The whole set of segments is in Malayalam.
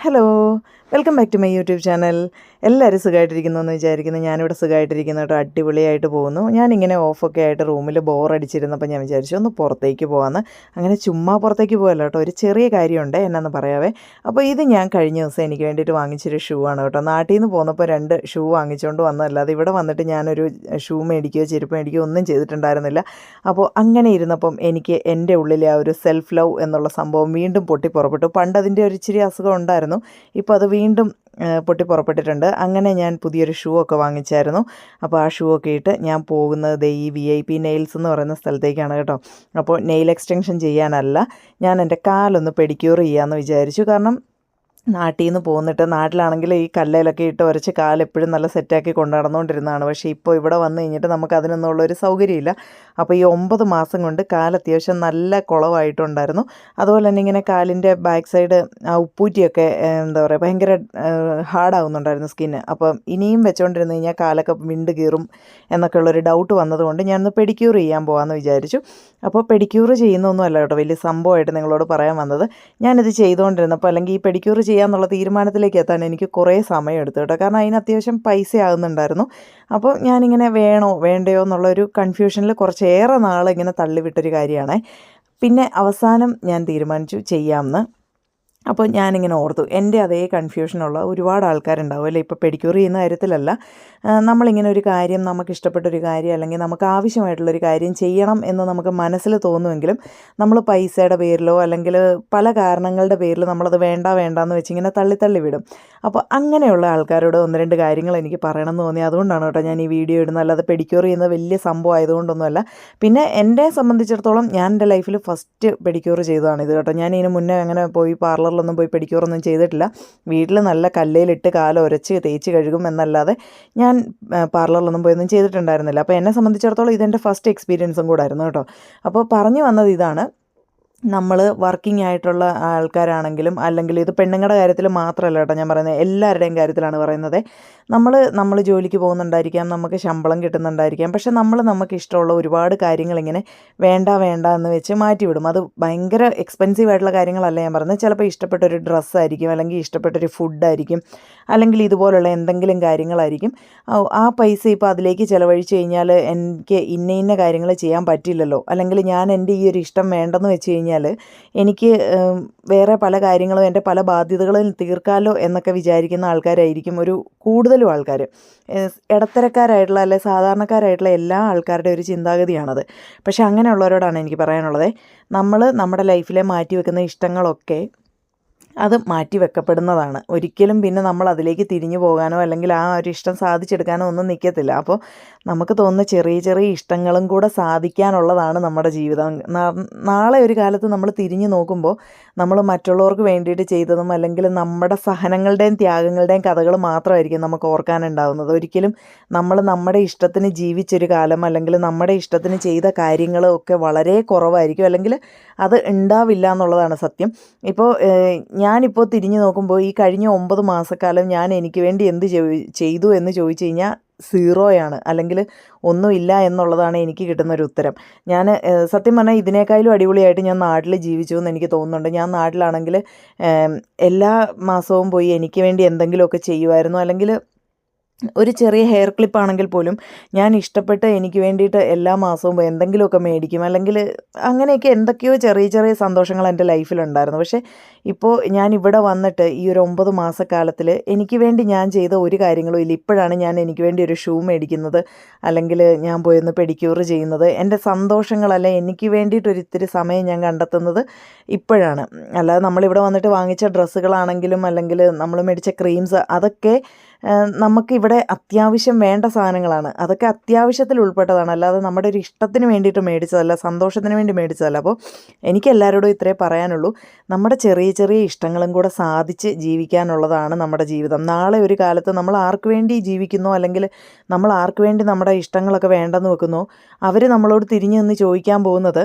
Hello welcome back to my YouTube channel എല്ലാവരും സുഖമായിട്ടിരിക്കുന്നു എന്ന് വിചാരിക്കുന്നു. ഞാനിവിടെ സുഖമായിട്ടിരിക്കുന്നു കേട്ടോ. അടിപൊളിയായിട്ട് പോകുന്നു. ഞാനിങ്ങനെ ഓഫൊക്കെ ആയിട്ട് റൂമിൽ ബോറടിച്ചിരുന്നപ്പോൾ ഞാൻ വിചാരിച്ചു ഒന്ന് പുറത്തേക്ക് പോകാമെന്ന് അങ്ങനെ ചുമ്മാ പുറത്തേക്ക് പോകല്ല കേട്ടോ. ഒരു ചെറിയ കാര്യമുണ്ട്. എന്നാന്ന് പറയാവേ. അപ്പോൾ ഇത് ഞാൻ കഴിഞ്ഞ ദിവസം എനിക്ക് വേണ്ടിയിട്ട് വാങ്ങിച്ചൊരു ഷൂ ആണ് കേട്ടോ. നാട്ടിൽ നിന്ന് പോന്നപ്പോൾ രണ്ട് ഷൂ വാങ്ങിച്ചുകൊണ്ട് വന്നതല്ലാതെ ഇവിടെ വന്നിട്ട് ഞാനൊരു ഷൂ മേടിക്കുകയോ ചെരുപ്പ് മേടിക്കുകയോ ഒന്നും ചെയ്തിട്ടുണ്ടായിരുന്നില്ല. അപ്പോൾ അങ്ങനെ ഇരുന്നപ്പം എനിക്ക് എന്റെ ഉള്ളിലെ ആ ഒരു സെൽഫ് ലവ് എന്നുള്ള സംഭവം വീണ്ടും പൊട്ടി പുറപ്പെട്ടു പണ്ട് അതിന്റെ ഒരു ഇച്ചിരി അസുഖം ഉണ്ടായിരുന്നു. ഇപ്പോൾ അത് വീണ്ടും പൊട്ടി പുറപ്പെട്ടിട്ടുണ്ട്. അങ്ങനെ ഞാൻ പുതിയൊരു ഷൂ ഒക്കെ വാങ്ങിച്ചായിരുന്നു. അപ്പോൾ ആ ഷൂ ഒക്കെ ഇട്ട് ഞാൻ പോകുന്നത് ഈ വി ഐ പി നെയിൽസ് എന്ന് പറയുന്ന സ്ഥലത്തേക്കാണ് കേട്ടോ. അപ്പോൾ നെയിൽ എക്സ്റ്റൻഷൻ ചെയ്യാനല്ല ഞാൻ എന്റെ കാലൊന്ന് പെഡിക്യൂർ ചെയ്യാമെന്ന് വിചാരിച്ചു. കാരണം നാട്ടിൽ നിന്ന് പോന്നിട്ട് നാട്ടിലാണെങ്കിൽ ഈ കല്ലയിലൊക്കെ ഇട്ട് ഉരച്ച് കാലെപ്പോഴും നല്ല സെറ്റാക്കി കൊണ്ടു നടന്നുകൊണ്ടിരുന്നതാണ് പക്ഷേ ഇപ്പോൾ ഇവിടെ വന്നു കഴിഞ്ഞിട്ട് നമുക്ക് അതിനൊന്നുള്ള ഒരു സൗകര്യമില്ല. അപ്പോൾ ഈ ഒമ്പത് മാസം കൊണ്ട് കാൽ അത്യാവശ്യം നല്ല കുളമായിട്ടുണ്ടായിരുന്നു അതുപോലെ തന്നെ ഇങ്ങനെ കാലിന്റെ ബാക്ക് സൈഡ് ആ ഉപ്പൂറ്റിയൊക്കെ എന്താ പറയുക ഭയങ്കര ഹാർഡാവുന്നുണ്ടായിരുന്നു സ്കിന്ന്. അപ്പം ഇനിയും വെച്ചുകൊണ്ടിരുന്ന് കഴിഞ്ഞാൽ കാലൊക്കെ വിണ്ട് കീറും എന്നൊക്കെ ഉള്ളൊരു ഡൗട്ട് വന്നതുകൊണ്ട് ഞാനൊന്ന് പെഡിക്യൂർ ചെയ്യാൻ പോകാമെന്ന് വിചാരിച്ചു. അപ്പോൾ പെഡിക്യൂർ ചെയ്യുന്നൊന്നും അല്ല കേട്ടോ വലിയ സംഭവമായിട്ട് നിങ്ങളോട് പറയാൻ വന്നത്. ഞാനിത് ചെയ്തുകൊണ്ടിരുന്നപ്പോൾ അല്ലെങ്കിൽ ഈ പെഡിക്യൂർ ചെയ്യാന്നുള്ള തീരുമാനത്തിലേക്ക് എത്താൻ എനിക്ക് കുറേ സമയം എടുത്തു കേട്ടോ. കാരണം അതിന് അത്യാവശ്യം പൈസ ആകുന്നുണ്ടായിരുന്നു അപ്പോൾ ഞാനിങ്ങനെ വേണോ വേണ്ടയോ എന്നുള്ളൊരു കൺഫ്യൂഷനിൽ കുറച്ചേറെ നാൾ ഇങ്ങനെ തള്ളിവിട്ടൊരു കാര്യമാണ്. പിന്നെ അവസാനം ഞാൻ തീരുമാനിച്ചു ചെയ്യാമെന്ന് അപ്പോൾ ഞാനിങ്ങനെ ഓർത്തു. എന്റെ അതേ കൺഫ്യൂഷനുള്ള ഒരുപാട് ആൾക്കാരുണ്ടാവും അല്ലേ? ഇപ്പോൾ പെഡിക്യൂർ ചെയ്യുന്ന കാര്യത്തിലല്ല. നമ്മളിങ്ങനെ ഒരു കാര്യം നമുക്ക് ഇഷ്ടപ്പെട്ട ഒരു കാര്യം അല്ലെങ്കിൽ നമുക്ക് ആവശ്യമായിട്ടുള്ളൊരു കാര്യം ചെയ്യണം എന്ന് നമുക്ക് മനസ്സിൽ തോന്നുമെങ്കിലും നമ്മൾ പൈസയുടെ പേരിലോ അല്ലെങ്കിൽ പല കാരണങ്ങളുടെ പേരിൽ നമ്മളത് വേണ്ട വേണ്ട എന്ന് വെച്ചിങ്ങനെ തള്ളി തള്ളി വിടും. അപ്പോൾ അങ്ങനെയുള്ള ആൾക്കാരോട് ഒന്ന് രണ്ട് കാര്യങ്ങൾ എനിക്ക് പറയണം എന്ന് തോന്നി. അതുകൊണ്ടാണ് കേട്ടോ ഞാൻ ഈ വീഡിയോ ഇടുന്നത്. അല്ലാതെ പെഡിക്യൂർ ചെയ്യുന്ന വലിയ സംഭവം ആയതുകൊണ്ടൊന്നുമല്ല. പിന്നെ എന്നെ സംബന്ധിച്ചിടത്തോളം ഞാൻ എന്റെ ലൈഫിൽ ഫസ്റ്റ് പെഡിക്യൂർ ചെയ്തതാണ് ഇത് കേട്ടോ. ഞാൻ ഇതിന് മുന്നേ അങ്ങനെ പോയി പാർലറിലൊന്നും പോയി പെഡിക്യൂർ ഒന്നും ചെയ്തിട്ടില്ല. വീട്ടിൽ നല്ല കല്ലയിലിട്ട് കാലം ഉരച്ച് തേച്ച് കഴുകും എന്നല്ലാതെ ഞാൻ പാർലറിലൊന്നും പോയൊന്നും ചെയ്തിട്ടുണ്ടായിരുന്നില്ല. അപ്പോൾ എന്നെ സംബന്ധിച്ചിടത്തോളം ഇതെന്റെ ഫസ്റ്റ് എക്സ്പീരിയൻസും കൂടായിരുന്നു കേട്ടോ. അപ്പോൾ പറഞ്ഞു വന്നത് ഇതാണ്. നമ്മൾ വർക്കിംഗ് ആയിട്ടുള്ള ആൾക്കാരാണെങ്കിലും അല്ലെങ്കിൽ ഇത് പെണ്ണുങ്ങളുടെ കാര്യത്തിൽ മാത്രമല്ല കേട്ടോ ഞാൻ പറയുന്നത്. എല്ലാവരുടെയും കാര്യത്തിലാണ് പറയുന്നത്. നമ്മൾ നമ്മൾ ജോലിക്ക് പോകുന്നുണ്ടായിരിക്കാം നമുക്ക് ശമ്പളം കിട്ടുന്നുണ്ടായിരിക്കാം. പക്ഷെ നമ്മൾ നമുക്ക് ഇഷ്ടമുള്ള ഒരുപാട് കാര്യങ്ങൾ ഇങ്ങനെ വേണ്ട വേണ്ട എന്ന് വെച്ച് മാറ്റിവിടും. അത് ഭയങ്കര എക്സ്പെൻസീവ് ആയിട്ടുള്ള കാര്യങ്ങളല്ല ഞാൻ പറയുന്നത്. ചിലപ്പോൾ ഇഷ്ടപ്പെട്ടൊരു ഡ്രസ്സായിരിക്കും അല്ലെങ്കിൽ ഇഷ്ടപ്പെട്ടൊരു ഫുഡായിരിക്കും അല്ലെങ്കിൽ ഇതുപോലുള്ള എന്തെങ്കിലും കാര്യങ്ങളായിരിക്കും. ആ- പൈസ ഇപ്പോൾ അതിലേക്ക് ചിലവഴിച്ച് കഴിഞ്ഞാൽ എനിക്ക് ഇന്ന ഇന്ന കാര്യങ്ങൾ ചെയ്യാൻ പറ്റില്ലല്ലോ. അല്ലെങ്കിൽ ഞാൻ എന്റെ ഈ ഒരു ഇഷ്ടം വേണ്ടെന്ന് വെച്ച് എനിക്ക് വേറെ പല കാര്യങ്ങളും എന്റെ പല ബാധ്യതകളും തീർക്കാമല്ലോ എന്നൊക്കെ വിചാരിക്കുന്ന ആൾക്കാരായിരിക്കും ഒരു കൂടുതലും ആൾക്കാർ ഇടത്തരക്കാരായിട്ടുള്ള അല്ലെ സാധാരണക്കാരായിട്ടുള്ള എല്ലാ ആൾക്കാരുടെ ഒരു ചിന്താഗതിയാണത്. പക്ഷേ അങ്ങനെയുള്ളവരോടാണ് എനിക്ക് പറയാനുള്ളത്. നമ്മൾ നമ്മുടെ ലൈഫിലെ മാറ്റി വെക്കുന്ന ഇഷ്ടങ്ങളൊക്കെ അത് മാറ്റി വെക്കപ്പെടുന്നതാണ്. ഒരിക്കലും പിന്നെ നമ്മൾ അതിലേക്ക് തിരിഞ്ഞു പോകാനോ അല്ലെങ്കിൽ ആ ഒരു ഇഷ്ടം സാധിച്ചെടുക്കാനോ ഒന്നും നിൽക്കത്തില്ല. അപ്പോൾ നമുക്ക് തോന്നുന്ന ചെറിയ ചെറിയ ഇഷ്ടങ്ങളും കൂടെ സാധിക്കാനുള്ളതാണ് നമ്മുടെ ജീവിതം. നാളെ ഒരു കാലത്ത് നമ്മൾ തിരിഞ്ഞു നോക്കുമ്പോൾ നമ്മൾ മറ്റുള്ളവർക്ക് വേണ്ടിയിട്ട് ചെയ്തതും അല്ലെങ്കിൽ നമ്മുടെ സഹനങ്ങളുടെയും ത്യാഗങ്ങളുടെയും കഥകൾ മാത്രമായിരിക്കും നമുക്ക് ഓർക്കാനുണ്ടാവുന്നത്. ഒരിക്കലും നമ്മൾ നമ്മുടെ ഇഷ്ടത്തിന് ജീവിച്ചൊരു കാലം അല്ലെങ്കിൽ നമ്മുടെ ഇഷ്ടത്തിന് ചെയ്ത കാര്യങ്ങളൊക്കെ വളരെ കുറവായിരിക്കും. അല്ലെങ്കിൽ അത് ഉണ്ടാവില്ല എന്നുള്ളതാണ് സത്യം. ഇപ്പോൾ ഞാനിപ്പോൾ തിരിഞ്ഞു നോക്കുമ്പോൾ ഈ കഴിഞ്ഞ ഒമ്പത് മാസക്കാലം ഞാൻ എനിക്ക് വേണ്ടി എന്ത് ചെയ്- ചെയ്തു എന്ന് ചോദിച്ചു കഴിഞ്ഞാൽ സീറോയാണ് അല്ലെങ്കിൽ ഒന്നുമില്ല എന്നുള്ളതാണ് എനിക്ക് കിട്ടുന്ന ഒരു ഉത്തരം. ഞാൻ സത്യം പറഞ്ഞാൽ ഇതിനേക്കാളും അടിപൊളിയായിട്ട് ഞാൻ നാട്ടിൽ ജീവിച്ചു എന്ന് എനിക്ക് തോന്നുന്നുണ്ട്. ഞാൻ നാട്ടിലാണെങ്കിൽ എല്ലാ മാസവും പോയി എനിക്ക് വേണ്ടി എന്തെങ്കിലുമൊക്കെ ചെയ്യുമായിരുന്നു അല്ലെങ്കിൽ ഒരു ചെറിയ ഹെയർ ക്ലിപ്പാണെങ്കിൽ പോലും ഞാൻ ഇഷ്ടപ്പെട്ട് എനിക്ക് വേണ്ടിയിട്ട് എല്ലാ മാസവും എന്തെങ്കിലുമൊക്കെ മേടിക്കും. അല്ലെങ്കിൽ അങ്ങനെയൊക്കെ എന്തൊക്കെയോ ചെറിയ ചെറിയ സന്തോഷങ്ങൾ എന്റെ ലൈഫിലുണ്ടായിരുന്നു. പക്ഷേ ഇപ്പോൾ ഞാൻ ഇവിടെ വന്നിട്ട് ഈ ഒരു ഒമ്പത് മാസക്കാലത്തിൽ എനിക്ക് വേണ്ടി ഞാൻ ചെയ്ത ഒരു കാര്യങ്ങളും ഇല്ല. ഇപ്പോഴാണ് ഞാൻ എനിക്ക് വേണ്ടി ഒരു ഷൂ മേടിക്കുന്നത്. അല്ലെങ്കിൽ ഞാൻ പോയൊന്ന് പെഡിക്യൂർ ചെയ്യുന്നത്. എന്റെ സന്തോഷങ്ങളല്ല എനിക്ക് വേണ്ടിയിട്ടൊരു ഇത്തിരി സമയം ഞാൻ കണ്ടെത്തുന്നത് ഇപ്പോഴാണ്. അല്ലാതെ നമ്മളിവിടെ വന്നിട്ട് വാങ്ങിച്ച ഡ്രസ്സുകളാണെങ്കിലും അല്ലെങ്കിൽ നമ്മൾ മേടിച്ച ക്രീംസ് അതൊക്കെ നമുക്കിവിടെ അത്യാവശ്യം വേണ്ട സാധനങ്ങളാണ്. അതൊക്കെ അത്യാവശ്യത്തിൽ ഉൾപ്പെട്ടതാണ്. അല്ലാതെ നമ്മുടെ ഒരു ഇഷ്ടത്തിന് വേണ്ടിയിട്ട് മേടിച്ചതല്ല സന്തോഷത്തിന് വേണ്ടി മേടിച്ചതല്ല. അപ്പോൾ എനിക്ക് എല്ലാവരോടും ഇത്രേ പറയാനുള്ളൂ. നമ്മുടെ ചെറിയ ചെറിയ ചെറിയ ഇഷ്ടങ്ങളും കൂടെ സാധിച്ച് ജീവിക്കാനുള്ളതാണ് നമ്മുടെ ജീവിതം. നാളെ ഒരു കാലത്ത് നമ്മൾ ആർക്ക് വേണ്ടി ജീവിക്കുന്നോ അല്ലെങ്കിൽ നമ്മൾ ആർക്ക് വേണ്ടി നമ്മുടെ ഇഷ്ടങ്ങളൊക്കെ വേണ്ടെന്ന് വെക്കുന്നോ അവർ നമ്മളോട് തിരിഞ്ഞു നിന്ന് ചോദിക്കാൻ പോകുന്നത്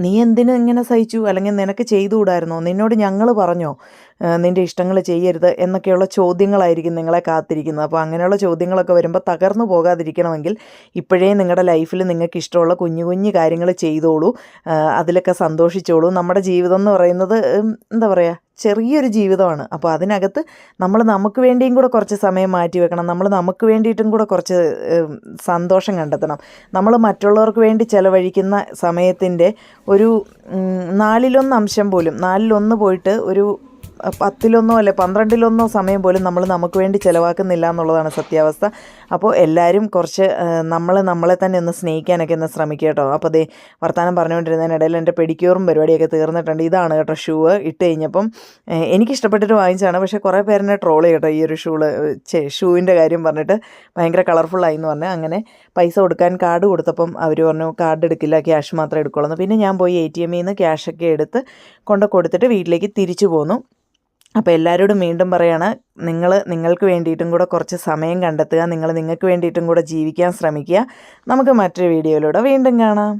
നീ എന്തിനു ഇങ്ങനെ സഹിച്ചു അല്ലെങ്കിൽ നിനക്ക് ചെയ്തുകൂടായിരുന്നോ? നിന്നോട് ഞങ്ങൾ പറഞ്ഞോ നിന്റെ ഇഷ്ടങ്ങൾ ചെയ്യരുത് എന്നൊക്കെയുള്ള ചോദ്യങ്ങളായിരിക്കും നിങ്ങളെ കാത്തിരിക്കുന്നത്. അപ്പോൾ അങ്ങനെയുള്ള ചോദ്യങ്ങളൊക്കെ വരുമ്പോൾ തകർന്നു പോകാതിരിക്കണമെങ്കിൽ ഇപ്പോഴേ നിങ്ങളുടെ ലൈഫിൽ നിങ്ങൾക്ക് ഇഷ്ടമുള്ള കുഞ്ഞു കുഞ്ഞു കാര്യങ്ങൾ ചെയ്തോളൂ. അതിലൊക്കെ സന്തോഷിച്ചോളൂ. നമ്മുടെ ജീവിതം എന്ന് പറയുന്നത് എന്താ പറയുക ചെറിയൊരു ജീവിതമാണ്. അപ്പോൾ അതിനകത്ത് നമ്മൾ നമുക്ക് വേണ്ടിയും കൂടെ കുറച്ച് സമയം മാറ്റി വെക്കണം. നമ്മൾ നമുക്ക് വേണ്ടിയിട്ടും കൂടെ കുറച്ച് സന്തോഷം കണ്ടെത്തണം. നമ്മൾ മറ്റുള്ളവർക്ക് വേണ്ടി ചിലവഴിക്കുന്ന സമയത്തിന്റെ ഒരു നാലിലൊന്ന് അംശം പോലും നാലിലൊന്ന് പോയിട്ട് ഒരു പത്തിലൊന്നോ അല്ലെ പന്ത്രണ്ടിലൊന്നോ സമയം പോലും നമ്മൾ നമുക്ക് വേണ്ടി ചിലവാക്കുന്നില്ല എന്നുള്ളതാണ് സത്യാവസ്ഥ. അപ്പോൾ എല്ലാവരും കുറച്ച് നമ്മൾ നമ്മളെ തന്നെ ഒന്ന് സ്നേഹിക്കാനൊക്കെ ഒന്ന് ശ്രമിക്കുക കേട്ടോ. അപ്പോൾ അതേ വർത്തമാനം പറഞ്ഞുകൊണ്ടിരുന്നതിനിടയിൽ എന്റെ പെഡിക്യൂറും പരിപാടിയൊക്കെ തീർന്നിട്ടുണ്ട്. ഇതാണ് കേട്ടോ ഷൂ ഇട്ട് കഴിഞ്ഞപ്പം എനിക്ക് എനിക്കിഷ്ടപ്പെട്ടിട്ട് വാങ്ങിച്ചതാണ്. പക്ഷേ കുറേ പേരെന്നെ ട്രോൾ കേട്ടോ ഈ ഒരു ഷൂൾ ഷൂവിന്റെ കാര്യം പറഞ്ഞിട്ട്. ഭയങ്കര കളർഫുള്ളായി എന്ന് പറഞ്ഞ്. അങ്ങനെ പൈസ കൊടുക്കാൻ കാർഡ് കൊടുത്തപ്പം അവർ പറഞ്ഞു കാർഡ് എടുക്കില്ല ക്യാഷ് മാത്രമേ എടുക്കുള്ളൂ. പിന്നെ ഞാൻ പോയി എ ടി എമ്മിൽ നിന്ന് ക്യാഷൊക്കെ എടുത്ത് കൊണ്ട് കൊടുത്തിട്ട് വീട്ടിലേക്ക് തിരിച്ചു പോന്നു. അപ്പോൾ എല്ലാവരോടും വീണ്ടും പറയാണ് നിങ്ങൾ നിങ്ങൾക്ക് വേണ്ടിയിട്ടും കൂടെ കുറച്ച് സമയം കണ്ടെത്തുക നിങ്ങൾ നിങ്ങൾക്ക് വേണ്ടിയിട്ടും കൂടെ ജീവിക്കാൻ ശ്രമിക്കുക. നമുക്ക് മറ്റൊരു വീഡിയോയിലൂടെ വീണ്ടും കാണാം.